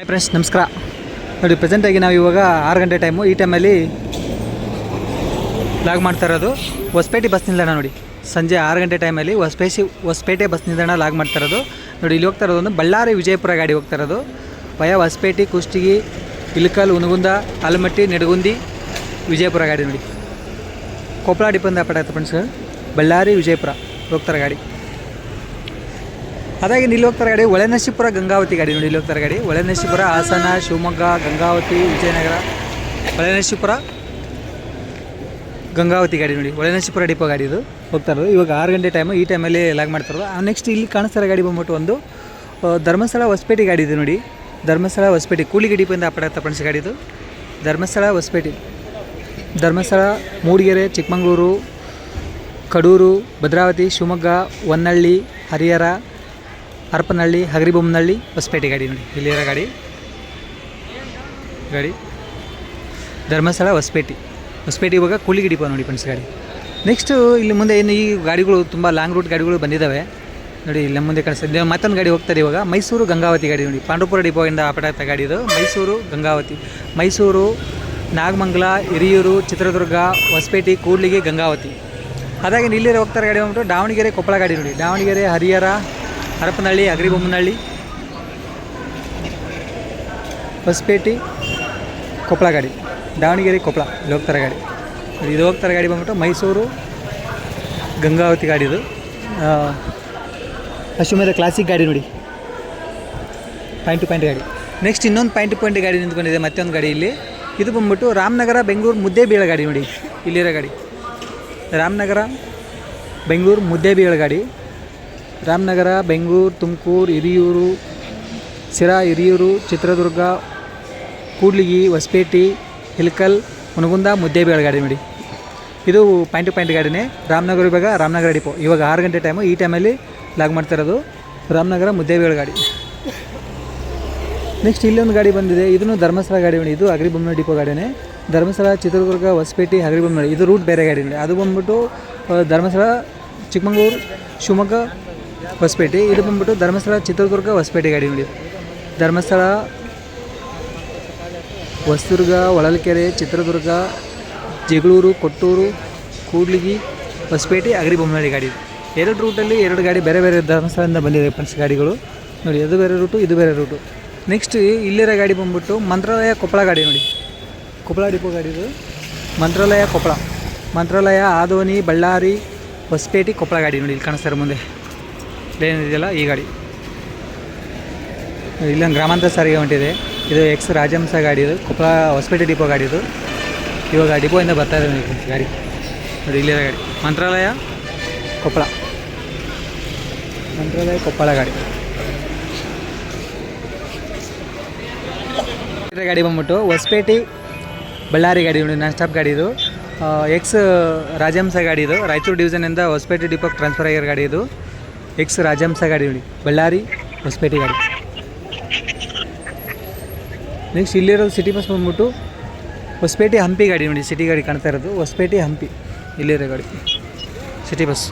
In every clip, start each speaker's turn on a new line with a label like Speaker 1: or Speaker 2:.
Speaker 1: Hi friends ನಮಸ್ಕಾರ. ನೋಡಿ ಪ್ರೆಸೆಂಟಾಗಿ ನಾವು ಇವಾಗ ಆರು ಗಂಟೆ ಟೈಮು ಈ ಟೈಮಲ್ಲಿ ಲಾಗ್ ಮಾಡ್ತಾ ಇರೋದು ಹೊಸಪೇಟೆ ಬಸ್ ನಿಲ್ದಾಣ ನೋಡಿ. ಸಂಜೆ ಆರು ಗಂಟೆ ಟೈಮಲ್ಲಿ ಹೊಸಪೇಸಿ ಹೊಸಪೇಟೆ ಬಸ್ ನಿಲ್ದಾಣ ಲಾಗ್ ಮಾಡ್ತಾ ಇರೋದು. ನೋಡಿ, ಇಲ್ಲಿ ಹೋಗ್ತಾ ಇರೋದು ಬಳ್ಳಾರಿ ವಿಜಯಪುರ ಗಾಡಿ ಹೋಗ್ತಾ ಇರೋದು. ಭಯ ಹೊಸಪೇಟೆ, ಕುಷ್ಟಗಿ, ಇಲ್ಕಲ್ ಉನಗುಂದ ಆಲಮಟ್ಟಿ, ನೆಡಗುಂದಿ, ವಿಜಯಪುರ ಗಾಡಿ ನೋಡಿ. ಕೊಪ್ಪಳ ಡಿಪ್ಪಂದ ಫ್ರೆಂಡ್ಸ್ ಬಳ್ಳಾರಿ ವಿಜಯಪುರ ಹೋಗ್ತಾರೆ ಗಾಡಿ. ಅದಾಗಿ ಇಲ್ಲಿ ಹೋಗ್ತಾರೆ ಗಾಡಿ, ಒಳನಶಿಪುರ ಗಂಗಾವತಿ ಗಾಡಿ ನೋಡಿ ಇಲ್ಲಿ ಹೋಗ್ತಾರೆ ಗಾಡಿ. ಒಳನಶಿಪುರ, ಹಾಸನ, ಶಿವಮೊಗ್ಗ, ಗಂಗಾವತಿ, ವಿಜಯನಗರ. ಒಳನಶಿಪುರ, ಗಂಗಾವತಿ ಗಾಡಿ ನೋಡಿ. ಒಳನಶಿಪುರ ಡಿಪೋ ಗಾಡಿ ಇದು. ಹೋಗ್ತಾ ಇರೋದು. ಇವಾಗ ಆರು ಗಂಟೆ ಟೈಮು ಈ ಟೈಮಲ್ಲಿ ಲಾಗ್ ಆ ನೆಕ್ಸ್ಟ್ ಇಲ್ಲಿ ಕಾಣಿಸ್ತಾರೆ ಗಾಡಿ ಬಂದ್ಬಿಟ್ಟು ಒಂದು ಧರ್ಮಸ್ಥಳ ಹೊಸಪೇಟೆ ಗಾಡಿ ಇದೆ ನೋಡಿ. ಧರ್ಮಸ್ಥಳ ಹೊಸಪೇಟೆ, ಕೂಲಿಗೆ ಡಿಪೋಯಿಂದ ಅಪಡಾತ ಫ್ರೆಂಡ್ಸ್ ಗಾಡಿ ಇದು. ಧರ್ಮಸ್ಥಳ ಹೊಸಪೇಟೆ. ಧರ್ಮಸ್ಥಳ, ಮೂಡಿಗೆರೆ, ಚಿಕ್ಕಮಗಳೂರು, ಕಡೂರು, ಭದ್ರಾವತಿ, ಶಿವಮೊಗ್ಗ ಹೊನ್ನಳ್ಳಿ ಹರಿಹರ ಹರಪನಹಳ್ಳಿ, ಹಗರಿಬೊಮ್ಮನಹಳ್ಳಿ ಹೊಸಪೇಟೆ ಗಾಡಿ ನೋಡಿ. ಇಲ್ಲಿರೋ ಗಾಡಿ. ಗಾಡಿ. ಧರ್ಮಸ್ಥಳ ಹೊಸಪೇಟೆ ಹೊಸಪೇಟೆ ಇವಾಗ ಕೂಲಿಗೆ ಡಿಪೋ ನೋಡಿ ಫ್ರೆಂಡ್ಸ್ ಗಾಡಿ. ನೆಕ್ಸ್ಟು ಇಲ್ಲಿ ಮುಂದೆ ಏನು ಈ ಗಾಡಿಗಳು ತುಂಬ ಲಾಂಗ್ ರೂಟ್ ಗಾಡಿಗಳು ಬಂದಿದ್ದಾವೆ ನೋಡಿ, ಇಲ್ಲಿ ಮುಂದೆ ಕಾಣಿಸ್ತದೆ ಮತ್ತೊಂದು ಗಾಡಿ ಹೋಗ್ತಾರೆ ಇವಾಗ. ಮೈಸೂರು ಗಂಗಾವತಿ ಗಾಡಿ ನೋಡಿ. ಪಾಂಡುಪುರ ಡಿಪೋಯಿಂದ ಅಪಡಾತ ಗಾಡಿ ಇದು. ಮೈಸೂರು ಗಂಗಾವತಿ. ಮೈಸೂರು, ನಾಗಮಂಗಲ, ಹಿರಿಯೂರು, ಚಿತ್ರದುರ್ಗ ಹೊಸಪೇಟೆ ಕೂಡ್ಲಿಗೆ ಗಂಗಾವತಿ. ಅದಾಗಿ ಇಲ್ಲಿರೋ ಹೋಗ್ತಾರೆ ಗಾಡಿ ಬಂದ್ಬಿಟ್ಟು ದಾವಣಗೆರೆ ಕೊಪ್ಪಳ ಗಾಡಿ ನೋಡಿ. ದಾವಣಗೆರೆ, ಹರಿಹರ ಹರಪನಹಳ್ಳಿ, ಅಗ್ರಿಬೊಮ್ಮನಹಳ್ಳಿ, ಹೊಸಪೇಟೆ, ಕೊಪ್ಪಳ ಗಾಡಿ, ದಾವಣಗೆರೆ, ಕೊಪ್ಪಳ ಇಲ್ಲಿ ಹೋಗ್ತಾರೆ ಗಾಡಿ. ಇದು ಹೋಗ್ತಾರೆ ಗಾಡಿ ಬಂದ್ಬಿಟ್ಟು ಮೈಸೂರು ಗಂಗಾವತಿ ಗಾಡಿ ಇದು. ಅಶ್ವಮೇಧ ಕ್ಲಾಸಿಕ್ ಗಾಡಿ ನೋಡಿ. ಪಾಯಿಂಟ್ ಟು ಪಾಯಿಂಟ್ ಗಾಡಿ. ನೆಕ್ಸ್ಟ್ ಇನ್ನೊಂದು ಪಾಯಿಂಟ್ ಟು ಪಾಯಿಂಟ್ ಗಾಡಿ ನಿಂತ್ಕೊಂಡಿದೆ, ಮತ್ತೊಂದು ಗಾಡಿ ಇಲ್ಲಿ. ಇದು ಬಂದ್ಬಿಟ್ಟು ರಾಮನಗರ, ಬೆಂಗಳೂರು ಮುದ್ದೆ ಬೀಳ ಗಾಡಿ ನೋಡಿ. ಇಲ್ಲಿರೋ ಗಾಡಿ. ರಾಮನಗರ, ಬೆಂಗಳೂರು ಮುದ್ದೆ ಬೀಳ ಗಾಡಿ. ರಾಮನಗರ, ಬೆಂಗಳೂರು, ತುಮಕೂರು, ಹಿರಿಯೂರು ಸಿರಾ ಹಿರಿಯೂರು, ಚಿತ್ರದುರ್ಗ, ಕೂಡ್ಲಿಗಿ, ಹೊಸಪೇಟೆ, ಹಿಲ್ಕಲ್ ಹುನಗುಂದ ಮುದ್ದೇಬೇಳ ಗಾಡಿ ನೋಡಿ. ಇದು ಪಾಯಿಂಟ್ ಟು ಪಾಯಿಂಟ್ ಗಾಡಿನೇ. ರಾಮನಗರ ಇವಾಗ ರಾಮನಗರ ಡಿಪೋ. ಇವಾಗ ಆರು ಗಂಟೆ ಟೈಮು ಈ ಟೈಮಲ್ಲಿ ಲಾಗ್ ಮಾಡ್ತಾ ಇರೋದು ರಾಮನಗರ ಮುದ್ದೇಬೇಳ ಗಾಡಿ. ನೆಕ್ಸ್ಟ್ ಇಲ್ಲೊಂದು ಗಾಡಿ ಬಂದಿದೆ. ಇದನ್ನು ಧರ್ಮಸ್ಥಳ ಗಾಡಿ ನೋಡಿ. ಇದು ಅಗ್ರಿಬೊಮ್ಮನ ಡಿಪೋ ಗಾಡಿನೇ. ಧರ್ಮಸ್ಥಳ, ಚಿತ್ರದುರ್ಗ, ಹೊಸಪೇಟೆ ಅಗ್ರಿಬೊಮ್ಮನ ಇದು ರೂಟ್ ಬೇರೆ ಗಾಡಿ ಅದು ಬಂದ್ಬಿಟ್ಟು ಧರ್ಮಸ್ಥಳ, ಚಿಕ್ಕಮಗಳೂರು, ಶಿವಮೊಗ್ಗ ಹೊಸಪೇಟೆ. ಇದು ಬಂದ್ಬಿಟ್ಟು ಧರ್ಮಸ್ಥಳ, ಚಿತ್ರದುರ್ಗ, ಹೊಸಪೇಟೆ ಗಾಡಿ ನೋಡಿ. ಧರ್ಮಸ್ಥಳ, ಹೊಸದುರ್ಗ, ಹೊಳಲ್ಕೆರೆ, ಚಿತ್ರದುರ್ಗ, ಜಗಳೂರು, ಕೊಟ್ಟೂರು, ಕೂಡ್ಲಿಗಿ, ಹೊಸಪೇಟೆ ಅಗ್ರಿಬೊಮ್ಮನಹಳ್ಳಿ ಗಾಡಿ. ಇದು. ಎರಡು ರೂಟಲ್ಲಿ ಎರಡು ಗಾಡಿ ಬೇರೆ ಬೇರೆ ಧರ್ಮಸ್ಥಳದಿಂದ ಬಂದಿದೆ ಫ್ರೆಂಡ್ಸ್ ಗಾಡಿಗಳು. ನೋಡಿ, ಅದು ಬೇರೆ ರೂಟು ಇದು ಬೇರೆ ರೂಟು ನೆಕ್ಸ್ಟ್ ಇಲ್ಲಿರೋ ಗಾಡಿ ಬಂದ್ಬಿಟ್ಟು ಮಂತ್ರಾಲಯ ಕೊಪ್ಪಳ ಗಾಡಿ ನೋಡಿ. ಕೊಪ್ಪಳ ಡಿಪೋ ಗಾಡಿ ಇದು. ಮಂತ್ರಾಲಯ ಕೊಪ್ಪಳ. ಮಂತ್ರಾಲಯ ಆದೋನಿ ಬಳ್ಳಾರಿ, ಹೊಸಪೇಟೆ, ಕೊಪ್ಪಳ ಗಾಡಿ ನೋಡಿ ಇಲ್ಲಿ ಕಾಣಿಸ್ತಾರೆ ಮುಂದೆ. ಏನಿದೆಯಲ್ಲ ಈ ಗಾಡಿ. ಇಲ್ಲೊಂದು ಗ್ರಾಮಾಂತರ ಸಾರಿಗೆ ಹೊಂಟಿದೆ ಇದು. ಎಕ್ಸ್ ರಾಜಹಂಸ ಗಾಡಿ ಇದು. ಕೊಪ್ಪಳ ಹೊಸಪೇಟೆ ಡಿಪೋ ಗಾಡಿ ಇದು. ಇವಾಗ ಡಿಪೋಯಿಂದ ಬರ್ತಾ ಇದೆ ಗಾಡಿ. ನೋಡಿ, ಇಲ್ಲಿರೋ ಗಾಡಿ. ಮಂತ್ರಾಲಯ, ಕೊಪ್ಪಳ. ಮಂತ್ರಾಲಯ, ಕೊಪ್ಪಳ ಗಾಡಿ. ಗಾಡಿ ಬಂದ್ಬಿಟ್ಟು ಹೊಸಪೇಟೆ ಬಳ್ಳಾರಿ ಗಾಡಿ ನೋಡಿ, ನಾನ್ ಸ್ಟಾಪ್ ಗಾಡಿ ಇದು. ಎಕ್ಸ್ ರಾಜಹಂಸ ಗಾಡಿ ಇದು. ರಾಯಚೂರು ಡಿವಿಷನಿಂದ ಹೊಸಪೇಟೆ ಡಿಪೋಗೆ ಟ್ರಾನ್ಸ್ಫರ್ ಆಗಿರೋ ಗಾಡಿ ಇದು. ಎಕ್ಸ್ ರಾಜಹಂಸ ಗಾಡಿ ನೋಡಿ. ಬಳ್ಳಾರಿ, ಹೊಸಪೇಟೆ ಗಾಡಿ. ನೆಕ್ಸ್ಟ್ ಇಲ್ಲಿರೋದು ಸಿಟಿ ಬಸ್ ಬಂದ್ಬಿಟ್ಟು ಹೊಸಪೇಟೆ ಹಂಪಿ ಗಾಡಿ ನೋಡಿ. ಸಿಟಿ ಗಾಡಿ ಕಾಣ್ತಾ ಇರೋದು. ಹೊಸಪೇಟೆ ಹಂಪಿ. ಇಲ್ಲಿರೋ ಗಾಡಿ. ಸಿಟಿ ಬಸ್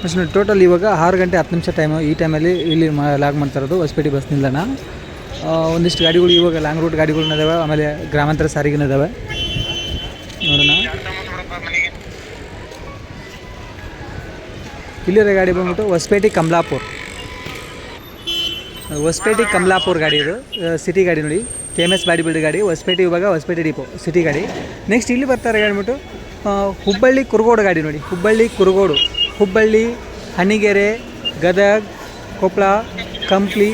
Speaker 1: ನೆಕ್ಸ್ಟ್ ನೋಡಿ ಟೋಟಲ್ ಇವಾಗ ಆರು ಗಂಟೆ ಹತ್ತು ನಿಮಿಷ ಟೈಮು ಈ ಟೈಮಲ್ಲಿ ಇಲ್ಲಿ ಮಾ, ಲಾಗ್ ಮಾಡ್ತಾ ಇರೋದು ಹೊಸಪೇಟೆ ಬಸ್ ನಿಲ್ದಾಣ. ಒಂದಿಷ್ಟು ಗಾಡಿಗಳು ಇವಾಗ ಲಾಂಗ್ ರೂಟ್ ಗಾಡಿಗಳನ್ನ ಇದಾವೆ. ಆಮೇಲೆ ಗ್ರಾಮಾಂತರ ಸಾರಿಗೆನೂ ಇದಾವೆ. ಇಲ್ಲಿರೋ ಗಾಡಿ ಬಂದ್ಬಿಟ್ಟು ಹೊಸಪೇಟೆ ಕಮಲಾಪುರ್. ಹೊಸಪೇಟೆ ಕಮಲಾಪುರ್ ಗಾಡಿ ಇದು. ಸಿಟಿ ಗಾಡಿ ನೋಡಿ. K M S body build ಗಾಡಿ ಹೊಸಪೇಟೆ ಇವಾಗ ಹೊಸಪೇಟೆ ಡಿಪೋ ಸಿಟಿ ಗಾಡಿ. ನೆಕ್ಸ್ಟ್ ಇಲ್ಲಿ ಬರ್ತಾರೆ ಗಾಡಿ ಬಿಟ್ಟು ಆ, ಹುಬ್ಬಳ್ಳಿ ಕುರುಗೋಡು ಗಾಡಿ ನೋಡಿ. ಹುಬ್ಬಳ್ಳಿ ಕುರುಗೋಡು. ಹುಬ್ಬಳ್ಳಿ ಹಣಿಗೆರೆ ಗದಗ್ ಕೊಪ್ಪಳ ಕಂಪ್ಲಿ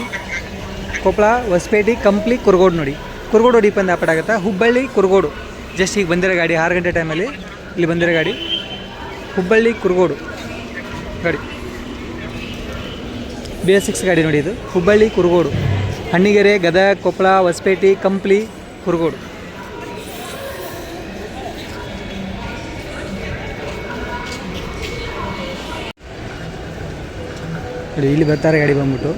Speaker 1: ಕೊಪ್ಪಳ ಹೊಸಪೇಟೆ ಕಂಪ್ಲಿ ಕುರುಗೋಡು ನೋಡಿ. ಕುರುಗೋಡು ಡಿಪಂದ ಆಗುತ್ತೆ? ಹುಬ್ಬಳ್ಳಿ ಕುರುಗೋಡು. ಜಸ್ಟ್ ಈಗ ಬಂದಿರೋ ಗಾಡಿ ಆರು ಗಂಟೆ ಟೈಮಲ್ಲಿ ಇಲ್ಲಿ ಬಂದಿರೋ ಗಾಡಿ. ಹುಬ್ಬಳ್ಳಿ ಕುರುಗೋಡು. ಗಾಡಿ. ಬಿ ಎಸ್ ಸಿಕ್ಸ್ ಗಾಡಿ ನೋಡಿ ಇದು. ಹುಬ್ಬಳ್ಳಿ, ಕುರುಗೋಡು. ಹಣ್ಣಿಗೆರೆ, ಗದಗ, ಕೊಪ್ಪಳ, ಹೊಸಪೇಟೆ, ಕಂಪ್ಲಿ, ಕುರುಗೋಡು. ಇಲ್ಲಿ ಬರ್ತಾರೆ ಗಾಡಿ ಬಂದ್ಬಿಟ್ಟು.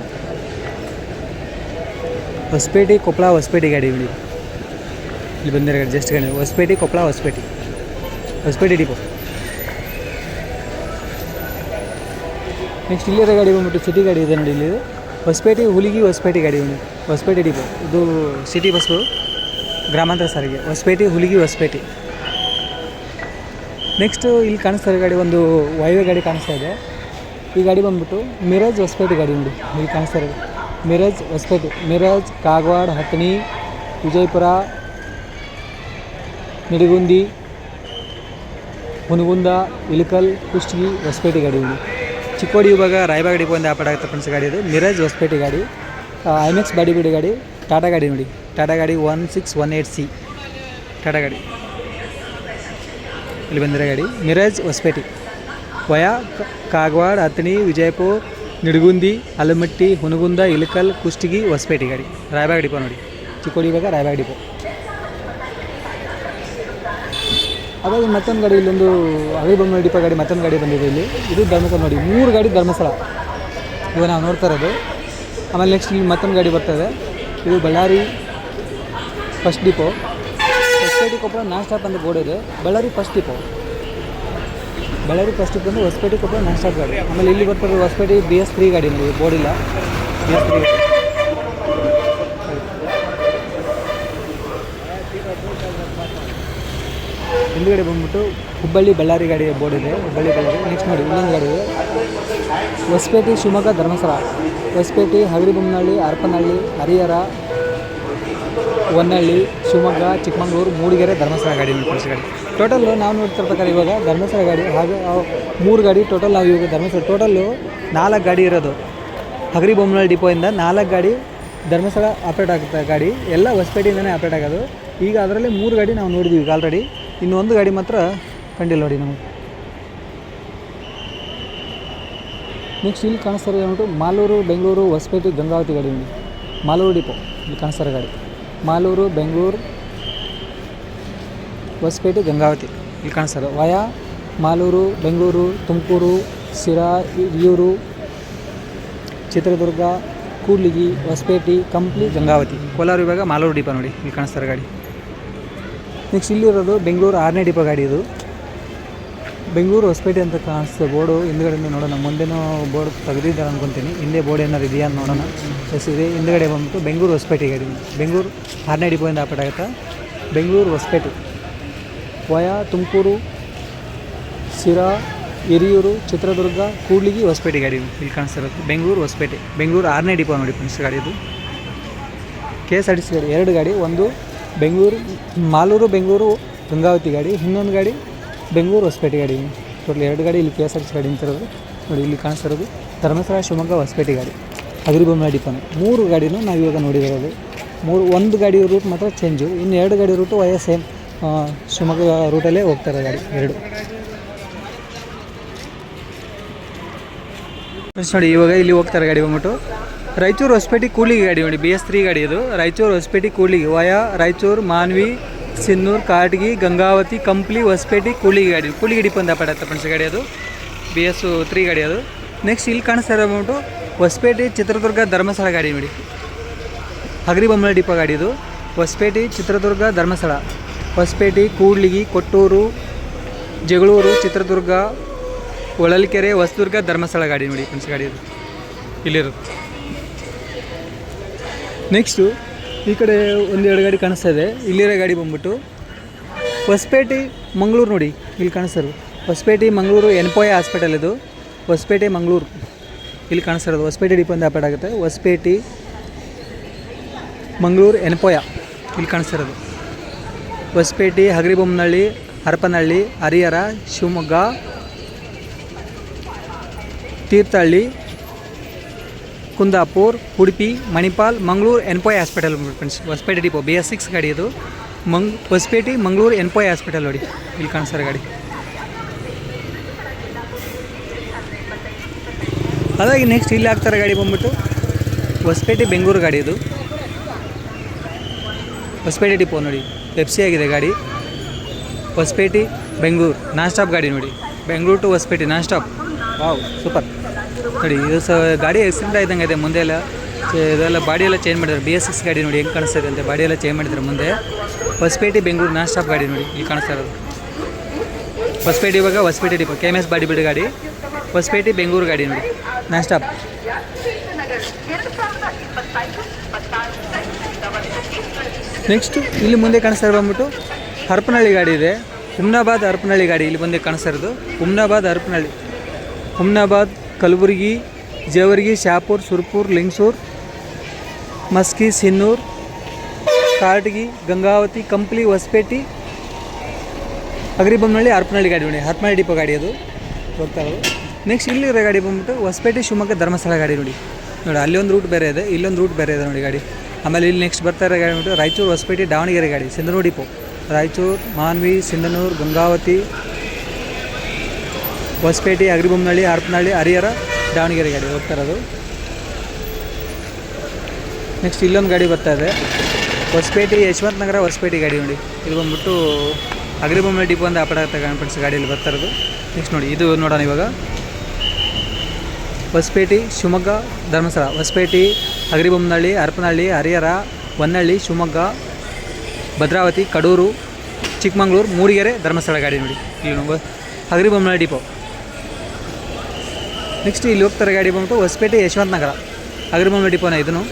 Speaker 1: ಹೊಸಪೇಟೆ, ಕೊಪ್ಪಳ, ಹೊಸಪೇಟೆ ಗಾಡಿ ಇಲ್ಲಿ ಬಂದಿರೋ ಗಾಡಿ ಜಸ್ಟ್ ಗಾಡಿ. ಹೊಸಪೇಟೆ, ಕೊಪ್ಪಳ, ಹೊಸಪೇಟೆ. ಹೊಸಪೇಟೆ ಡಿಪೋ. ನೆಕ್ಸ್ಟ್ ಇಲ್ಲಿರೋ ಗಾಡಿ ಬಂದ್ಬಿಟ್ಟು ಸಿಟಿ ಗಾಡಿ ಇದೆ ನೋಡಿ ಇಲ್ಲಿ. ಹೊಸಪೇಟೆ, ಹುಲಿಗಿ ಹೊಸಪೇಟೆ ಗಾಡಿ ಬಂದು ಹೊಸಪೇಟೆ ಡಿಪೋ ಇದು ಸಿಟಿ ಬಸ್ಸು ಗ್ರಾಮಾಂತರ ಸಾರಿಗೆ. ಹೊಸಪೇಟೆ, ಹುಲಿಗಿ, ಹೊಸಪೇಟೆ. ನೆಕ್ಸ್ಟು ಇಲ್ಲಿ ಕಾಣಿಸ್ತಾ ಗಾಡಿ ಒಂದು ವೈವೇ ಗಾಡಿ ಕಾಣಿಸ್ತಾ ಇದೆ. ಈ ಗಾಡಿ ಬಂದ್ಬಿಟ್ಟು ಮಿರಾಜ್ ಹೊಸಪೇಟೆ ಗಾಡಿ ನೋಡಿ. ಇಲ್ಲಿ ಕಾಣಿಸ್ತಾ ಇರೋದು. ಮಿರಾಜ್ ಹೊಸಪೇಟೆ. ಮಿರಾಜ್ ಕಾಗವಾಡ ಹತ್ತನಿ ವಿಜಯಪುರ, ನಿಡಗುಂದಿ, ಹುನಗುಂದ, ಇಳಕಲ್, ಕುಷ್ಟಗಿ, ಹೊಸಪೇಟೆ ಗಾಡಿ ಚಿಕ್ಕೋಡಿ ಇವಾಗ ರಾಯಬಾಗ ಡಿಪೋ ಒಂದು ಆಪಡ ಆಗುತ್ತೆ ಫ್ರೆಂಡ್ಸ್ ಗಾಡಿ ಇದು. ಮಿರಾಜ್ ಹೊಸಪೇಟೆ ಗಾಡಿ. ಐಮೆಕ್ಸ್ ಬಾಡಿ ಬಿಡಿ ಗಾಡಿ. ಟಾಟಾ ಗಾಡಿ ನೋಡಿ. ಟಾಟಾ ಗಾಡಿ one six one eight C Tata ಗಾಡಿ. ಇಲ್ಲಿ ಬಂದಿರೋ ಗಾಡಿ. ಮಿರಾಜ್ ಹೊಸಪೇಟೆ. ವಯಾ ಕಾಗವಾಡ, ಅಥಣಿ, ವಿಜಯಪುರ, ನಿಡಗುಂದಿ ಅಲಮಟ್ಟಿ ಹುನಗುಂದ ಇಲಕಲ್ ಕುಷ್ಟಗಿ ಹೊಸಪೇಟೆ ಗಾಡಿ. ರಾಯಬಾಗ ಡಿಪೋ ನೋಡಿ. ಚಿಕ್ಕೋಡಿ ಇವಾಗ ರಾಯಬಾಗ ಡಿಪೋ. ಅದಾಗಿ ಮತ್ತೊಂದು ಗಾಡಿ, ಇಲ್ಲೊಂದು ಹಳಿ ಬೊಮ್ಮೆ ಡಿಪ ಗಾಡಿ ಮತ್ತೊಂದು ಗಾಡಿ ಬಂದಿದೆ ಇಲ್ಲಿ. ಇದು ಧರ್ಮಸ್ಥಳ ನೋಡಿ, ಮೂರು ಗಾಡಿ ಧರ್ಮಸ್ಥಳ. ಇವಾಗ ನಾವು ನೋಡ್ತಾ ಇರೋದು. ಆಮೇಲೆ ನೆಕ್ಸ್ಟ್ ಇಲ್ಲಿ ಮತ್ತೊಂದು ಗಾಡಿ ಬರ್ತದೆ ಇದು. Ballari first depot Hosapete Koppal non stop ಅಂತ ಬೋರ್ಡ್ ಇದೆ. Ballari first depot Ballari first depot ಅಂದರೆ ಹೊಸಪೇಟೆ ಕೊಪ್ಪಳ ನಾನ್ ಸ್ಟಾಪ್ ಗಾಡಿ. ಆಮೇಲೆ ಇಲ್ಲಿ ಬರ್ತಾರೆ ಹೊಸಪೇಟೆ ಬಿ ಎಸ್ ತ್ರೀ ಗಾಡಿ ಇಲ್ಲಿ ಬೋರ್ಡಿಲ್ಲ ಬಿ ಎಸ್ ತ್ರೀ ಹಿಂದುಗಡೆ ಬಂದ್ಬಿಟ್ಟು ಹುಬ್ಬಳ್ಳಿ ಬಳ್ಳಾರಿ ಗಾಡಿ ಬೋರ್ಡ್ ಇದೆ. ಹುಬ್ಬಳ್ಳಿ ಬಳ್ಳಾರಿ. ನೆಕ್ಸ್ಟ್ ನೋಡಿ, ಇನ್ನೊಂದು ಗಾಡಿ ಇದೆ. ಹೊಸಪೇಟೆ ಶಿವಮೊಗ್ಗ ಧರ್ಮಸ್ಥಳ. ಹೊಸಪೇಟೆ ಹಗರಿಬೊಮ್ಮನಹಳ್ಳಿ ಹರಪನಹಳ್ಳಿ ಹರಿಹರ, ಹೊನ್ನಳ್ಳಿ, ಶಿವಮೊಗ್ಗ, ಚಿಕ್ಕಮಗಳೂರು, ಮೂಡಿಗೆರೆ ಧರ್ಮಸ್ಥಳ ಗಾಡಿ ನೋಡಿ ಗಾಡಿ. ಟೋಟಲ್ ನಾವು ನೋಡ್ತಿರೋ ಪ್ರಕಾರ ಇವಾಗ ಧರ್ಮಸ್ಥಳ ಗಾಡಿ ಹಾಗೆ ಮೂರು ಗಾಡಿ ಟೋಟಲ್ ನಾವು ಇವಾಗ ಧರ್ಮಸ್ಥಳ ಟೋಟಲ್ಲು ನಾಲ್ಕು ಗಾಡಿ ಇರೋದು. ಹಗರಿಬೊಮ್ಮನಹಳ್ಳಿ ಡಿಪೋಯಿಂದ ನಾಲ್ಕು ಗಾಡಿ ಧರ್ಮಸ್ಥಳ ಆಪ್ರೇಟ್ ಆಗುತ್ತೆ ಗಾಡಿ. ಎಲ್ಲ ಹೊಸಪೇಟೆಯಿಂದನೇ ಆಪ್ರೇಟ್ ಆಗೋದು. ಈಗ ಅದರಲ್ಲಿ ಮೂರು ಗಾಡಿ ನಾವು ನೋಡಿದ್ವಿ ಈಗ ಆಲ್ರೆಡಿ ಇನ್ನು ಒಂದು ಗಾಡಿ ಮಾತ್ರ ಕಂಡಿಲ್ಲ ನೋಡಿ ನಮಗೆ. ನೆಕ್ಸ್ಟ್ ಇಲ್ಲಿ ಕಾಣಿಸ್ತಾರೆ ಏನ್ಬಿಟ್ಟು ಮಾಲೂರು, ಬೆಂಗಳೂರು, ಹೊಸಪೇಟೆ, ಗಂಗಾವತಿ ಗಾಡಿ ನೋಡಿ. ಮಾಲೂರು ಡಿಪೋ ಇಲ್ಲಿ ಕಾಣಿಸ್ತಾರೆ ಗಾಡಿ. ಮಾಲೂರು, ಬೆಂಗಳೂರು, ಹೊಸಪೇಟೆ, ಗಂಗಾವತಿ ಇಲ್ಲಿ ಕಾಣಿಸ್ತಾರೆ ವಯಾ, ಮಾಲೂರು, ಬೆಂಗಳೂರು, ತುಮಕೂರು ಸಿರಾ ಹಿರಿಯೂರು ಚಿತ್ರದುರ್ಗ, ಕೂಡ್ಲಿಗಿ, ಹೊಸಪೇಟೆ, ಕಂಪ್ಲಿ, ಗಂಗಾವತಿ. ಕೋಲಾರ ವಿಭಾಗ ಮಾಲೂರು ಡಿಪೋ ನೋಡಿ ಇಲ್ಲಿ ಕಾಣಿಸ್ತಾರೆ ಗಾಡಿ. ನೆಕ್ಸ್ಟ್ ಇಲ್ಲಿರೋದು ಬೆಂಗಳೂರು ಆರನೇ ಡಿಪೋ ಗಾಡಿ ಇದು. ಬೆಂಗಳೂರು ಹೊಸಪೇಟೆ ಅಂತ ಕಾಣಿಸ್ತದೆ ಬೋರ್ಡು. ಹಿಂದ್ಗಡೆಯಿಂದ ನೋಡೋಣ. ಮುಂದೆನೂ ಬೋರ್ಡ್ ತೆಗೆದಿದ್ದಾರೆ ಅನ್ಕೊತೀನಿ. ಹಿಂದೆ ಬೋರ್ಡ್ ಏನಾರು ಇದೆಯಾ ಅಂತ ನೋಡೋಣ. ಎಸ್ ಇದೆ. ಹಿಂದ್ಗಡೆ ಬಂದ್ಬಿಟ್ಟು ಬೆಂಗಳೂರು ಹೊಸಪೇಟೆ ಗಾಡಿ ಬೆಂಗಳೂರು ಆರನೇ ಡಿಪೋಯಿಂದ ಆಪರೇಟ್ ಆಗುತ್ತಾ? ಬೆಂಗಳೂರು ಹೊಸಪೇಟೆ. ವಯಾ ತುಮಕೂರು ಸಿರಾ ಹಿರಿಯೂರು, ಚಿತ್ರದುರ್ಗ, ಕೂಡ್ಲಿಗಿ ಹೊಸಪೇಟೆ ಗಾಡಿ ಇಲ್ಲಿ ಕಾಣಿಸ್ತಿರೋದು. ಬೆಂಗಳೂರು ಹೊಸಪೇಟೆ. ಬೆಂಗಳೂರು ಆರನೇ ಡಿಪೋ ನೋಡಿ ಫ್ರೆಂಡ್ಸ್ ಗಾಡಿ ಇದು. K S R T C ಗಾಡಿ. ಎರಡು ಗಾಡಿ. ಒಂದು ಬೆಂಗಳೂರು, ಮಾಲೂರು, ಬೆಂಗಳೂರು, ಗಂಗಾವತಿ ಗಾಡಿ, ಇನ್ನೊಂದು ಗಾಡಿ ಬೆಂಗಳೂರು ಹೊಸಪೇಟೆ ಗಾಡಿ. ಟೋಟಲ್ ಎರಡು ಗಾಡಿ ಇಲ್ಲಿ K S R T C ಗಾಡಿ ನಿಂತಿರೋದು ನೋಡಿ, ಇಲ್ಲಿ ಕಾಣಿಸ್ತಿರೋದು ಧರ್ಮಸ್ಥಳ, ಶಿವಮೊಗ್ಗ, ಹೊಸಪೇಟೆ ಗಾಡಿ. ಅಗ್ರಿಬೊಮ್ಮೆ ಡಿಪನ್. ಮೂರು ಗಾಡಿನೂ ನಾವು ಇವಾಗ ನೋಡಿರೋದು. ಮೂರು, ಒಂದು ಗಾಡಿ ರೂಟ್ ಮಾತ್ರ ಚೇಂಜು ಇನ್ನು ಎರಡು ಗಾಡಿ ರೂಟು ವಯ ಸೇಮ್ ಶಿವಮೊಗ್ಗ ರೂಟಲ್ಲೇ ಹೋಗ್ತಾರೆ ಗಾಡಿ, ಎರಡು. ನೋಡಿ, ಇವಾಗ ಇಲ್ಲಿ ಹೋಗ್ತಾರೆ ಗಾಡಿ ಬಂದ್ಬಿಟ್ಟು ರಾಯಚೂರು ಹೊಸಪೇಟೆ ಕೂಲಿ ಗಾಡಿ ನೋಡಿ ಬಿ ಎಸ್ ತ್ರೀ ಗಾಡಿ ಇದು. ರಾಯಚೂರು ಹೊಸಪೇಟೆ ಕೂಡ್ಲಿಗೆ, ವಯ, ರಾಯಚೂರು, ಮಾನ್ವಿ, ಸಿನ್ನೂರು, ಕಾಟಗಿ, ಗಂಗಾವತಿ, ಕಂಪ್ಲಿ, ಹೊಸಪೇಟೆ ಕೂಲಿ ಗಾಡಿ. ಕೂಲಿಗೆ ಡಿಪಂದ ಪಡತ್ತೆ ಫ್ರೆಂಡ್ಸ್ ಗಾಡಿ ಅದು? ಬಿ ಎಸ್ ತ್ರೀ ಗಾಡಿ ಅದು. ನೆಕ್ಸ್ಟ್ ಇಲ್ಲಿ ಕಾಣಿಸ್ತಾ ಇರೋ ಬಂದ್ಬಿಟ್ಟು ಹೊಸಪೇಟೆ ಚಿತ್ರದುರ್ಗ ಧರ್ಮಸ್ಥಳ ಗಾಡಿ ನೋಡಿ. ಹಗರಿಬೊಮ್ಮಳ ಡಿಪ ಗಾಡಿ ಇದು. ಹೊಸಪೇಟೆ ಚಿತ್ರದುರ್ಗ ಧರ್ಮಸ್ಥಳ. ಹೊಸಪೇಟೆ, ಕೂಡ್ಲಿಗಿ, ಕೊಟ್ಟೂರು, ಜಗಳೂರು, ಚಿತ್ರದುರ್ಗ, ಹೊಳಲ್ಕೆರೆ, ಹೊಸದುರ್ಗ ಧರ್ಮಸ್ಥಳ ಗಾಡಿ ನೋಡಿ ಫ್ರೆಂಡ್ಸ್ ಗಾಡಿ ಇದು. ಇಲ್ಲಿರುತ್ತೆ. ನೆಕ್ಸ್ಟು ಈ ಕಡೆ ಒಂದೆರಡು ಗಾಡಿ ಕಾಣಿಸ್ತಾ ಇದೆ. ಇಲ್ಲಿರೋ ಗಾಡಿ ಬಂದ್ಬಿಟ್ಟು ಹೊಸಪೇಟೆ, ಮಂಗಳೂರು ನೋಡಿ, ಇಲ್ಲಿ ಕಾಣಿಸ್ತಾರೆ ಹೊಸಪೇಟೆ, ಮಂಗಳೂರು, ಎನ್ಪೋಯ ಹಾಸ್ಪಿಟಲ್ ಇದು. ಹೊಸಪೇಟೆ, ಮಂಗಳೂರು. ಇಲ್ಲಿ ಕಾಣಿಸ್ತಿರೋದು ಹೊಸಪೇಟೆ ಡಿಪೋ ಅಂತ ಆಪರೇಟ್ ಆಗುತ್ತೆ. ಹೊಸಪೇಟೆ, ಮಂಗಳೂರು, ಎನ್ಪೋಯ. ಇಲ್ಲಿ ಕಾಣಿಸ್ತಿರೋದು Hosapete, Hagaribommanahalli, Harapanahalli, Harihar, Shivamogga, Thirthahalli Kundapur, Udupi, Manipal, Mangaluru, Yenepoya hospital friends Hosapete depot B S six ಗಾಡಿ ಇದು. ಮಂಗ್ ಹೊಸಪೇಟೆ ಮಂಗಳೂರು, ಎನ್ಪೋಯ್ ಹಾಸ್ಪಿಟಲ್ ನೋಡಿ. ಇಲ್ಲಿ ಕಾಣಿಸ್ತಾರೆ ಗಾಡಿ. ಅದಾಗಿ ನೆಕ್ಸ್ಟ್ ಇಲ್ಲಿ ಹಾಕ್ತಾರೆ ಗಾಡಿ ಬಂದ್ಬಿಟ್ಟು ಹೊಸಪೇಟೆ ಬೆಂಗಳೂರು ಗಾಡಿ ಇದು. ಹೊಸಪೇಟೆ ಡಿಪೋ ನೋಡಿ. ಪೆಪ್ಸಿ ಆಗಿದೆ ಗಾಡಿ. ಹೊಸಪೇಟೆ ಬೆಂಗಳೂರು ನಾನ್ ಸ್ಟಾಪ್ ಗಾಡಿ ನೋಡಿ. Bengaluru to Hosapete non stop wow super ನೋಡಿ, ಇದು ಸಹ ಗಾಡಿ ಆಕ್ಸಿಡೆಂಟ್ ಆಯ್ದಂಗೆ ಇದೆ ಮುಂದೆ ಎಲ್ಲ. ಇದೆಲ್ಲ ಬಾಡಿ ಎಲ್ಲ ಚೇಂಜ್ ಮಾಡಿದ್ರು ಬಿ ಎಸ್ ಎಸ್ ಗಾಡಿ ನೋಡಿ ಹೆಂಗೆ ಕಾಣಿಸ್ತಾ ಅಂತ ಬಾಡಿ ಎಲ್ಲ ಚೇಂಜ್ ಮಾಡಿದ್ರು ಮುಂದೆ. ಹೊಸಪೇಟೆ ಬೆಂಗಳೂರು ನಾನ್ ಸ್ಟಾಪ್ ಗಾಡಿ ನೋಡಿ, ಇಲ್ಲಿ ಕಾಣಿಸ್ತಾ ಇರೋದು. ಹೊಸಪೇಟೆ ಇವಾಗ Hosapete depot K M S body ಬಿಡಿ ಗಾಡಿ. ಹೊಸಪೇಟೆ ಬೆಂಗಳೂರು ಗಾಡಿ ನೋಡಿ ನಾನ್ ಸ್ಟಾಪ್ ನೆಕ್ಸ್ಟ್ ಇಲ್ಲಿ ಮುಂದೆ ಕಾಣಿಸ್ತಾ ಇರೋ ಬಂದ್ಬಿಟ್ಟು ಹರಪನಹಳ್ಳಿ ಗಾಡಿ ಇದೆ. ಹುಮ್ನಾಬಾದ್ ಹರಪನಹಳ್ಳಿ ಗಾಡಿ ಇಲ್ಲಿ ಮುಂದೆ ಕಾಣಿಸ್ತಾ ಇರೋದು. ಹುಮ್ನಾಬಾದ್ ಹರಪನಹಳ್ಳಿ. ಹುಮ್ನಾಬಾದ್ ಕಲಬುರಗಿ, ಜೇವರ್ಗಿ ಶಾಪುರ್ ಸುರ್ಪುರ್, ಲಿಂಗಸೂರ್, ಮಸ್ಕಿ, ಸಿನ್ನೂರ್ ಕಾಟಗಿ ಗಂಗಾವತಿ, ಕಂಪ್ಲಿ, ಹೊಸಪೇಟೆ ಅಗ್ರಿಬೊಮ್ಮನಹಳ್ಳಿ ಹರಪನಹಳ್ಳಿ ಗಾಡಿ ನೋಡಿ. ಹರಪನಹಳ್ಳಿ ಡಿಪೋ ಗಾಡಿ ಅದು. ಹೋಗ್ತಾ ಇರೋದು. ನೆಕ್ಸ್ಟ್ ಇಲ್ಲಿರೋ ಗಾಡಿ ಬಂದ್ಬಿಟ್ಟು ಹೊಸಪೇಟೆ, ಶಿವಮೊಗ್ಗ ಧರ್ಮಸ್ಥಳ ಗಾಡಿ ನೋಡಿ. ನೋಡಿ, ಅಲ್ಲಿ ಒಂದು ರೂಟ್ ಬೇರೆ ಇದೆ, ಇಲ್ಲೊಂದು ರೂಟ್ ಬೇರೆ ಇದೆ ನೋಡಿ ಗಾಡಿ. ಆಮೇಲೆ ಇಲ್ಲಿ ನೆಕ್ಸ್ಟ್ ಬರ್ತಾ ಇರೋ ಗಾಡಿ ಬಿಟ್ಟು ರಾಯಚೂರು, ಹೊಸಪೇಟೆ, ದಾವಣಗೆರೆ ಗಾಡಿ, ಸಿಂಧನೂರು ಡಿಪೋ. ರಾಯಚೂರು, ಮಾನ್ವಿ, ಸಿಂಧನೂರು, ಗಂಗಾವತಿ ಹೊಸಪೇಟೆ ಅಗ್ರಿಬೊಮ್ಮನಹಳ್ಳಿ ಹರಪನಹಳ್ಳಿ ಹರಿಹರ, ದಾವಣಗೆರೆ ಗಾಡಿ ಹೋಗ್ತಾ ಇರೋದು. ನೆಕ್ಸ್ಟ್ ಇಲ್ಲೊಂದು ಗಾಡಿ ಬರ್ತಾ ಇದೆ. ಹೊಸಪೇಟೆ, ಯಶವಂತ ನಗರ ಹೊಸಪೇಟೆ ಗಾಡಿ ನೋಡಿ. ಇದು ಬಂದ್ಬಿಟ್ಟು ಅಗ್ರಿಬೊಮ್ಮನಹಳ್ಳಿ ಡಿಪೋ ಅಂತ ಅಪಡ ಕಾನ್ಫಿಡೆನ್ಸ್ ಗಾಡಿಯಲ್ಲಿ ಬರ್ತಾ ಇರೋದು. ನೆಕ್ಸ್ಟ್ ನೋಡಿ, ಇದು ನೋಡೋಣ ಇವಾಗ. ಹೊಸಪೇಟೆ, ಶಿವಮೊಗ್ಗ, ಧರ್ಮಸ್ಥಳ. ಹೊಸಪೇಟೆ ಅಗ್ರಿಬೊಮ್ಮನಹಳ್ಳಿ ಹರಪನಹಳ್ಳಿ ಹರಿಹರ, ಹೊನ್ನಳ್ಳಿ, ಶಿವಮೊಗ್ಗ, ಭದ್ರಾವತಿ, ಕಡೂರು, ಚಿಕ್ಕಮಂಗ್ಳೂರು, ಮೂಡಿಗೆರೆ, ಧರ್ಮಸ್ಥಳ ಗಾಡಿ ನೋಡಿ. ಇಲ್ಲಿ ಅಗ್ರಿಬೊಮ್ಮನಹಳ್ಳಿ ಡಿಪೋ. ನೆಕ್ಸ್ಟ್ ಇಲ್ಲಿ ಹೋಗ್ತಾರೆ ಗಾಡಿ ಬಂದ್ಬಿಟ್ಟು ಹೊಸಪೇಟೆ ಯಶವಂತ ನಗರ. ಅಗ್ರಿಬೊಮ್ಮೆ ಡಿಪೋನ ಇದನ್ನು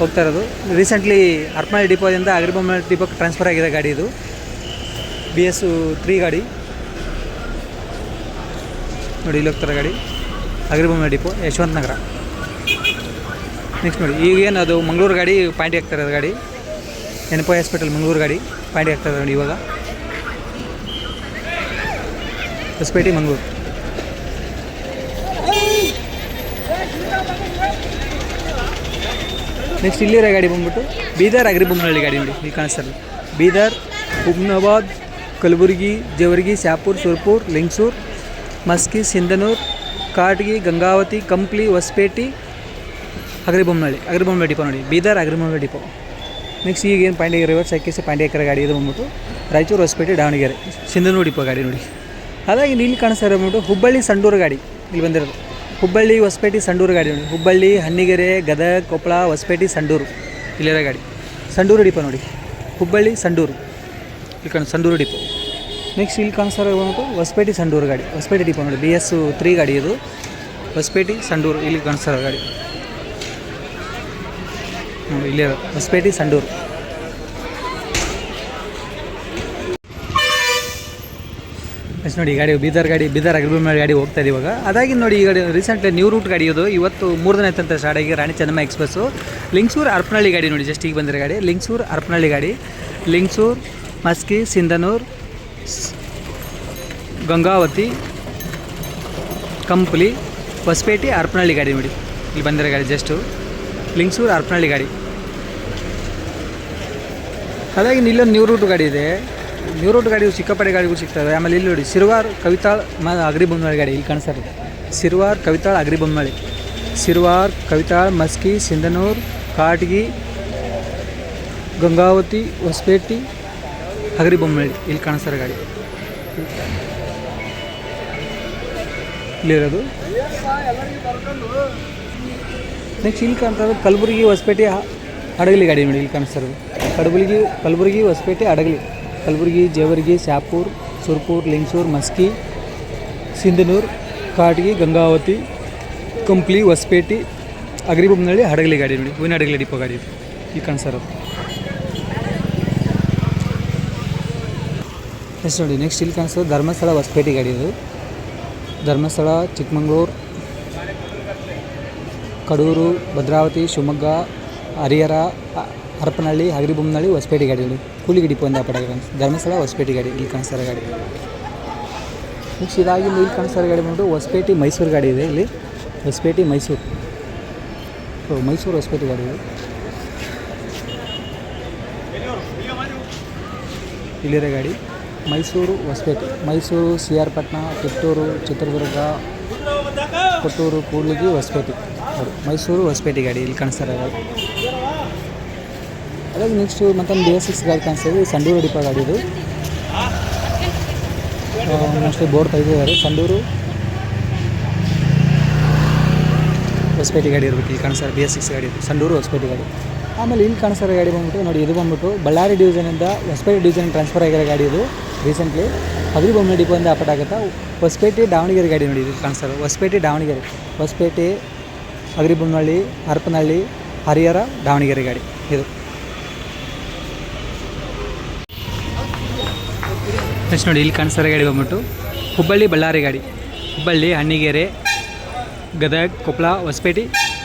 Speaker 1: ಹೋಗ್ತಾ ಇರೋದು. ರೀಸೆಂಟ್ಲಿ ಅರ್ಪಣಿ ಡಿಪೋದಿಂದ ಅಗ್ರಿಬೊಮ್ಮೆ ಡಿಪೋಗೆ ಟ್ರಾನ್ಸ್ಫರ್ ಆಗಿದೆ ಗಾಡಿ ಇದು. ಬಿ ಎಸ್ ತ್ರೀ ಗಾಡಿ. ನೋಡಿ ಇಲ್ಲಿ ಹೋಗ್ತಾರೆ ಗಾಡಿ. ಅಗ್ರಿಬೊಮ್ಮೆ ಡಿಪೋ, ಯಶವಂತ ನಗರ. ನೆಕ್ಸ್ಟ್ ನೋಡಿ ಈಗೇನು ಅದು ಮಂಗಳೂರು ಗಾಡಿ ಪಾಯಿಂಟ್ ಆಗ್ತಾ ಇರೋದು ಗಾಡಿ. ಎನ್ ಪಿ ಹಾಸ್ಪಿಟಲ್ ಮಂಗಳೂರು ಗಾಡಿ ಪಾಯಿಂಟ್ ಆಗ್ತಾ ಇರೋದು ನೋಡಿ ಇವಾಗ. ಹೊಸಪೇಟೆ, ಮಂಗಳೂರು. ನೆಕ್ಸ್ಟ್ ಇಲ್ಲಿರೋ ಗಾಡಿ ಬಂದ್ಬಿಟ್ಟು ಬೀದರ್ ಅಗ್ರಿಬೊಮ್ಮನಹಳ್ಳಿ ಗಾಡಿ ನೋಡಿ, ಇಲ್ಲಿ ಕಾಣಿಸ್ತಲ್ಲ ಬೀದರ್ ಹುಮ್ನಾಬಾದ್ ಕಲಬುರಗಿ, ಜವರ್ಗಿ ಶಾಪುರ್ ಸುರ್ಪುರ್, ಲಿಂಗ್ಸೂರ್, ಮಸ್ಕಿ, ಸಿಂಧನೂರ್, ಕಾಟ್ಗಿ, ಗಂಗಾವತಿ, ಕಂಪ್ಲಿ, ಹೊಸಪೇಟೆ ಅಗ್ರಿಬೊಮ್ಮನಹಳ್ಳಿ ಅಗ್ರಿಬೊಮ್ಮನಹಳ್ಳಿ ಡಿಪೋ ನೋಡಿ, ಬೀದರ್ ಅಗ್ರಿಬೊಮ್ಮನಹಳ್ಳಿ ಡಿಪೋ. ನೆಕ್ಸ್ಟ್ ಈಗ ಏನು ಪಾಂಡ್ಯ ರಿವರ್ಸ್ ಹಾಕಿಸಿ ಪಾಂಡ್ಯಕರ ಗಾಡಿ ಇದು ಬಂದ್ಬಿಟ್ಟು ರಾಯಚೂರು ಹೊಸಪೇಟೆ, ದಾವಣಗೆರೆ, ಸಿಂಧನೂರು ಡಿಪೋ ಗಾಡಿ ನೋಡಿ. ಹಾಗಾಗಿ ಇಲ್ಲಿ ಕಾಣಿಸ್ತಾ ಇರೋ ಬಂದ್ಬಿಟ್ಟು ಹುಬ್ಬಳ್ಳಿ, ಸಂಡೂರು ಗಾಡಿ ಇಲ್ಲಿ ಬಂದಿರೋದು. ಹುಬ್ಬಳ್ಳಿ ಹೊಸಪೇಟೆ ಸಂಡೂರು ಗಾಡಿ ನೋಡಿ. ಹುಬ್ಬಳ್ಳಿ, ಹನ್ನಿಗೆರೆ, ಗದಗ, ಕೊಪ್ಪಳ, ಹೊಸಪೇಟೆ, ಸಂಡೂರು. ಇಲ್ಲಿರೋ ಗಾಡಿ. ಸಂಡೂರು ಡಿಪೋ ನೋಡಿ. ಹುಬ್ಬಳ್ಳಿ, ಸಂಡೂರು. ಇಲ್ಲಿ ಕಾಣ, ಸಂಡೂರು ಡಿಪೋ. ನೆಕ್ಸ್ಟ್ ಇಲ್ಲಿ ಕಾಣಿಸ್ತಾ ಇರೋ ಬಂದ್ಬಿಟ್ಟು ಹೊಸಪೇಟೆ, ಸಂಡೂರು ಗಾಡಿ. ಹೊಸಪೇಟೆ ಡಿಪೋ ನೋಡಿ. ಬಿ ಎಸ್ ತ್ರೀ ಗಾಡಿ ಇದು. ಹೊಸಪೇಟೆ, ಸಂಡೂರು. ಇಲ್ಲಿ ಕಾಣಿಸ್ತಾ ಇರೋ ಗಾಡಿ. ನೋಡಿ ಇಲ್ಲೇ ಇರೋದು. ಹೊಸಪೇಟೆ, ಸಂಡೂರು. ನೆಕ್ಸ್ಟ್ ನೋಡಿ ಈ ಗಾಡಿ ಬೀದರ್ ಗಾಡಿ, ಬೀದರ್ ಮೇಲೆ ಗಾಡಿ ಹೋಗ್ತಾ ಇದೆ ಇವಾಗ. ಅದಾಗಿ ನೋಡಿ ಈ ಗಾಡಿ ರೀಸೆಂಟ್ಲಿ ನ್ಯೂ ರೂಟ್ ಗಾಡಿ ಇದು. ಇವತ್ತು ಮೂರು ದಿನ ಸ್ಟಾರ್ಟ್ ಆಗಿ ರಾಣಿ ಚೆನ್ನಮ್ಮ ಎಕ್ಸ್ಪ್ರೆಸ್ಸು ಲಿಂಗ್ಸೂರ್ ಅರ್ಪನಹಳ್ಳಿ ಗಾಡಿ ನೋಡಿ ಜಸ್ಟ್ ಈಗ ಬಂದಿರೋ ಗಾಡಿ. ಲಿಂಗ್ಸೂರ್ ಅರ್ಪನಹಳ್ಳಿ ಗಾಡಿ. ಲಿಂಗ್ಸೂರ್, ಮಸ್ಕಿ, ಸಿಂಧನೂರು, ಗಂಗಾವತಿ, ಕಂಪ್ಲಿ, ಹೊಸಪೇಟೆ, ಅರ್ಪನಹಳ್ಳಿ ಗಾಡಿ ನೋಡಿ. ಇಲ್ಲಿ ಬಂದಿರೋ ಗಾಡಿ ಜಸ್ಟು ಲಿಂಗ್ಸೂರ್ ಅರ್ಪನಹಳ್ಳಿ ಗಾಡಿ. ಹಾಗಾಗಿ ಇಲ್ಲೊಂದು ನ್ಯೂ ರೂಟ್ ಗಾಡಿ ಇದೆ. ನ್ಯೂ ರೋಡ್ ಗಾಡಿ ಚಿಕ್ಕಪಡೆ ಗಾಡಿಗಳು ಸಿಗ್ತವೆ ಆಮೇಲೆ ಇಲ್ಲಿ ನೋಡಿ, ಸಿರ್ವಾರ್ ಕವಿತಾಳ್ ಮ ಅಗ್ರಿ ಬೊಮ್ಮಳಿ ಗಾಡಿ, ಇಲ್ಲಿ ಕಾಣಿಸ್ತಾ ಇದೆ. ಸಿರ್ವಾರ್ ಕವಿತಾಳ್ ಅಗ್ರಿಬೊಮ್ಮನಹಳ್ಳಿ ಸಿರ್ವಾರ್ ಕವಿತಾಳ್, ಮಸ್ಕಿ, ಸಿಂಧನೂರ್, ಕಾಟಗಿ, ಗಂಗಾವತಿ, ಹೊಸಪೇಟೆ ಬೊಮ್ಮಳಿ ಇಲ್ಲಿ ಕಾಣಿಸ್ತಾರೆ ಗಾಡಿ. ಇಲ್ಲಿರೋದು. ನೆಕ್ಸ್ಟ್ ಇಲ್ಲಿ ಕಾಣ್ತಾರೆ ಕಲಬುರಗಿ, ಹೊಸಪೇಟೆ ಹಡಗಲಿ ಗಾಡಿ ನೋಡಿ, ಇಲ್ಲಿ ಕಾಣಿಸ್ತಾರೆ ಕಡಬುಲ್ಗಿ ಕಲಬುರಗಿ, ಹೊಸಪೇಟೆ ಹಡಗಲಿ ಕಲಬುರಗಿ, ಜೇವರ್ಗಿ ಶಾಪುರ್ ಸುರ್ಪುರ್, ಲಿಂಗ್ಸೂರ್, ಮಸ್ಕಿ, ಸಿಂಧನೂರ್, ಕಾಟಗಿ, ಗಂಗಾವತಿ, ಕಂಪ್ಲಿ, ಹೊಸಪೇಟೆ ಅಗ್ರಿಬೊಮ್ಮನಹಳ್ಳಿ ಹಡಗಲಿ ಗಾಡಿ ನೋಡಿ. ಹೂವಿನ ಹಡಗಲಿ ಡಿಪೋ ಗಾಡಿ ಈ ಇರೋದು ನೆಕ್ಸ್ಟ್ ನೋಡಿ ನೆಕ್ಸ್ಟ್ ಇಲ್ಲಿ ಕಾಣಿಸೋದು ಧರ್ಮಸ್ಥಳ, ಹೊಸಪೇಟೆ ಗಾಡಿ ಇದು. ಧರ್ಮಸ್ಥಳ, ಚಿಕ್ಕಮಂಗ್ಳೂರು, ಕಡೂರು, ಭದ್ರಾವತಿ, ಶಿವಮೊಗ್ಗ, ಹರಿಹರ ಹರಪನಹಳ್ಳಿ ಹಗರಿಬೊಮ್ಮನಹಳ್ಳಿ ಹೊಸಪೇಟೆ ಗಾಡಿ ನೋಡಿ ಕೂಲಿಗಿ ಡಿಪೋ ಅಂತ ಪಡ ಧರ್ಮಸ್ಥಳ, ಹೊಸಪೇಟೆ ಗಾಡಿ, ಇಲ್ಲಿ ಕಾಣಿಸ್ತಾರೆ ಗಾಡಿ. ನೆಕ್ಸ್ಟ್ ಇದಾಗಿ ಇಲ್ಲಿ ಕಾಣಿಸ್ತಾರೆ ಗಾಡಿ ಬಂದು ಹೊಸಪೇಟೆ ಮೈಸೂರು ಗಾಡಿ ಇದೆ ಇಲ್ಲಿ. ಹೊಸಪೇಟೆ ಮೈಸೂರು. ಮೈಸೂರು ಹೊಸಪೇಟೆ ಗಾಡಿ ಇದೆ. ಇಲ್ಲಿರೋ ಗಾಡಿ. ಮೈಸೂರು, ಹೊಸಪೇಟೆ. Mysuru, C R Patna Kittur Chitradurga Kottur Kudligi, Hospet. ಮೈಸೂರು, ಹೊಸಪೇಟೆ ಗಾಡಿ ಇಲ್ಲಿ ಕಾಣಿಸ್ತಾರೆ ಗಾಡಿ. ಅದಾಗಿ ನೆಕ್ಸ್ಟ್ ಮತ್ತೊಂದು ಬಿ ಎಸ್ ಸಿಕ್ಸ್ ಗಾಡಿ ಕಾಣಿಸ್ತಾ ಇದೆ ಸಂಡೂರು ಡಿಪೋ ಗಾಡಿ ಇದು. ನೆಕ್ಸ್ಟ್ ಬೋರ್ಡ್ ತೆಗೆದಿದ್ದಾರೆ. ಸಂಡೂರು ಹೊಸಪೇಟೆ ಗಾಡಿ ಇರ್ಬೇಕು ಇಲ್ಲಿ ಕಾಣಿಸ್ತಾರೆ ಬಿ ಎಸ್ ಸಿಕ್ಸ್ ಗಾಡಿ ಇದು. ಸಂಡೂರು ಹೊಸಪೇಟೆ ಗಾಡಿ. ಆಮೇಲೆ ಇಲ್ಲಿ ಕಾಣಿಸ್ತಾರೆ ಗಾಡಿ ಬಂದ್ಬಿಟ್ಟು, ನೋಡಿ ಇದು ಬಂದ್ಬಿಟ್ಟು ಬಳ್ಳಾರಿ ಡಿವಿಷನಿಂದ ಹೊಸಪೇಟೆ ಡಿವಿಷನ್ ಟ್ರಾನ್ಸ್ಫರ್ ಆಗಿರೋ ಗಾಡಿ ಇದು ರೀಸೆಂಟ್ಲಿ ಅಗ್ರಿಬೊಮ್ಮೆ ಡಿಪೋಯಿಂದ ಅಪಟ್ ಆಗುತ್ತಾ? ಹೊಸಪೇಟೆ, ದಾವಣಗೆರೆ ಗಾಡಿ ನೋಡಿ ಇದು ಕಾಣಿಸ್ತಾರೆ ಹೊಸಪೇಟೆ, ದಾವಣಗೆರೆ. ಹೊಸಪೇಟೆ ಅಗ್ರಿಬೊಮ್ಮನಹಳ್ಳಿ ಹರಪನಹಳ್ಳಿ, ಹರಿಹರ, ದಾವಣಗೆರೆ ಗಾಡಿ ಇದು. ನೆಕ್ಸ್ಟ್ ನೋಡಿ, ಇಲ್ಲಿ ಕಾಣಿಸ್ತಾರೆ ಗಾಡಿ ಬಂದ್ಬಿಟ್ಟು. ಹುಬ್ಬಳ್ಳಿ ಬಳ್ಳಾರಿ ಗಾಡಿ. ಹುಬ್ಬಳ್ಳಿ, ಹಣ್ಣಿಗೆರೆ, ಗದಗ ಕೊಪ್ಪಳ ಹೊಸಪೇಟೆ,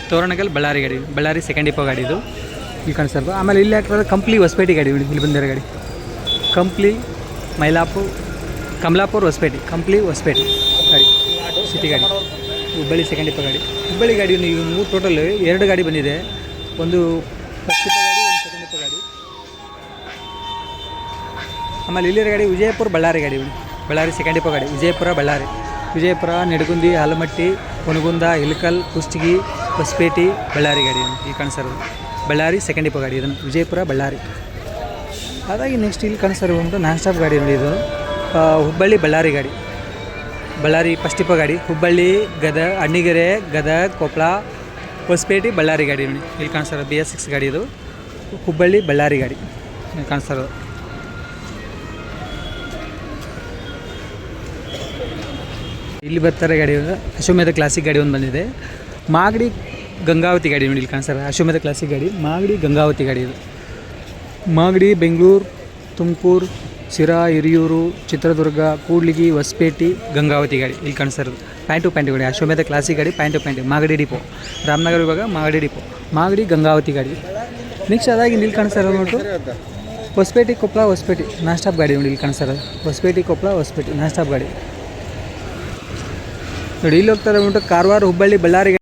Speaker 1: ತೋರಣಗಲ್, ಬಳ್ಳಾರಿ ಗಾಡಿ. ಬಳ್ಳಾರಿ ಸೆಕೆಂಡ್ ಡಿಪೋ ಗಾಡಿ ಇದು. ಇಲ್ಲಿ ಕಾಣಿಸ್ತಾರೆ ಆಮೇಲೆ ಇಲ್ಲಿ ಹಾಕಿರೋದು ಕಂಪ್ಲಿ ಹೊಸಪೇಟೆ ಗಾಡಿ ಇಲ್ಲಿ ಬಂದಿರೋ ಗಾಡಿ. ಕಂಪ್ಲಿ ಮೈಲಾಪುರ್, ಕಮಲಾಪುರ್, ಹೊಸಪೇಟೆ. ಕಂಪ್ಲಿ ಹೊಸಪೇಟೆ ಗಾಡಿ ಸಿಟಿ ಗಾಡಿ. ಹುಬ್ಬಳ್ಳಿ ಸೆಕೆಂಡ್ ಡಿಪೋ ಗಾಡಿ. ಹುಬ್ಬಳ್ಳಿ ಗಾಡಿ ಮೂರು ಟೋಟಲ್ ಎರಡು ಗಾಡಿ ಬಂದಿದೆ. ಒಂದು ಆಮೇಲೆ ಇಲ್ಲಿರ ಗಾಡಿ ವಿಜಯಪುರ ಬಳ್ಳಾರಿ ಗಾಡಿ. ಬಳ್ಳಾರಿ ಸೆಕೆಂಡ್ ಡಿಪೋ ಗಾಡಿ, ವಿಜಯಪುರ ಬಳ್ಳಾರಿ. ವಿಜಯಪುರ, ನೆಡಗುಂದಿ ಹಲಮಟ್ಟಿ ಕುನಗುಂದ ಇಲಕಲ್ ಕುಷ್ಟಗಿ, ಹೊಸಪೇಟಿ, ಬಳ್ಳಾರಿ ಗಾಡಿ. ಇಲ್ಲಿ ಕಾಣಿಸೋದು ಬಳ್ಳಾರಿ ಸೆಕೆಂಡ್ ಡಿಪೋ ಗಾಡಿ ಇದನ್ನು. ವಿಜಯಪುರ, ಬಳ್ಳಾರಿ. ಹಾಗಾಗಿ ನೆಕ್ಸ್ಟ್ ಇಲ್ಲಿ ಕಾಣಿಸ್ತಾರೆ ಒಂದು ನಾನ್ ಸ್ಟಾಪ್ ಗಾಡಿ ಇದು. ಹುಬ್ಬಳ್ಳಿ ಬಳ್ಳಾರಿ ಗಾಡಿ. ಬಳ್ಳಾರಿ ಫಸ್ಟ್ ಡಿಪೋ ಗಾಡಿ. ಹುಬ್ಬಳ್ಳಿ ಗದಗ ಅಣ್ಣಿಗೆರೆ ಗದಗ ಕೊಪ್ಪಳ ಹೊಸಪೇಟೆ, ಬಳ್ಳಾರಿ ಗಾಡಿ ನೋಡಿ. ಇಲ್ಲಿ ಕಾಣಿಸ್ತಾರೆ ಬಿ ಎಸ್ ಸಿಕ್ಸ್ ಗಾಡಿ ಇದು. ಹುಬ್ಬಳ್ಳಿ, ಬಳ್ಳಾರಿ ಗಾಡಿ. ಇಲ್ಲಿ ಕಾಣಿಸ್ತಾರೆ ಇಲ್ಲಿ ಬರ್ತಾರೆ ಗಾಡಿ ಅಶ್ವಮೇಧ ಕ್ಲಾಸಿಕ್ ಗಾಡಿ ಒಂದು ಬಂದಿದೆ. ಮಾಗಡಿ ಗಂಗಾವತಿ ಗಾಡಿ ನೋಡಿ ಇಲ್ಲಿ ಕಾಣಿಸ್ತಾರೆ ಅಶ್ವಮೇಧ ಕ್ಲಾಸಿಕ್ ಗಾಡಿ. ಮಾಗಡಿ ಗಂಗಾವತಿ ಗಾಡಿ ಇದು. ಮಾಗಡಿ, ಬೆಂಗಳೂರು, ತುಮಕೂರು, ಶಿರಾ, ಹಿರಿಯೂರು, ಚಿತ್ರದುರ್ಗ, ಕೂಡ್ಲಿಗಿ, ಹೊಸಪೇಟೆ, ಗಂಗಾವತಿ ಗಾಡಿ ಇಲ್ಲಿ ಕಾಣಿಸ್ತಾರೆ ಪ್ಯಾಂಟು ಪ್ಯಾಂಟು ಗಾಡಿ. ಅಶ್ವಮೇಧ ಕ್ಲಾಸಿಕ್ ಗಾಡಿ ಪ್ಯಾಂಟು ಪ್ಯಾಂಟು ಮಾಗಡಿ ಡಿಪೋ ರಾಮನಗರ ವಿಭಾಗ ಮಾಗಡಿ ಡಿಪೋ ಮಾಗಡಿ ಗಂಗಾವತಿ ಗಾಡಿ. ನೆಕ್ಸ್ಟ್ ಅದಾಗಿ ಇಲ್ಲಿ ಕಾಣಿಸ್ತಾ ಇರೋದು ನೋಡ್ಬಿಟ್ಟು ಹೊಸಪೇಟೆ ಕೊಪ್ಪಳ ಹೊಸಪೇಟೆ. ನಾನ್ ಗಾಡಿ ನೋಡಿ ಇಲ್ಲಿ ಕಾಣಿಸ್ತಾ ಇರೋದು ಹೊಸಪೇಟೆ ಕೊಪ್ಪಳ ಹೊಸಪೇಟೆ. ನಾನ್ ಸ್ಟಾಪ್ ಗಾಡಿ. ನೋಡಿ ಇಲ್ಲಿ ಹೋಗ್ತಾರೆ ಬಿಟ್ಟು ಕಾರವಾರ ಹುಬ್ಬಳ್ಳಿ ಬಳ್ಳಾರಿ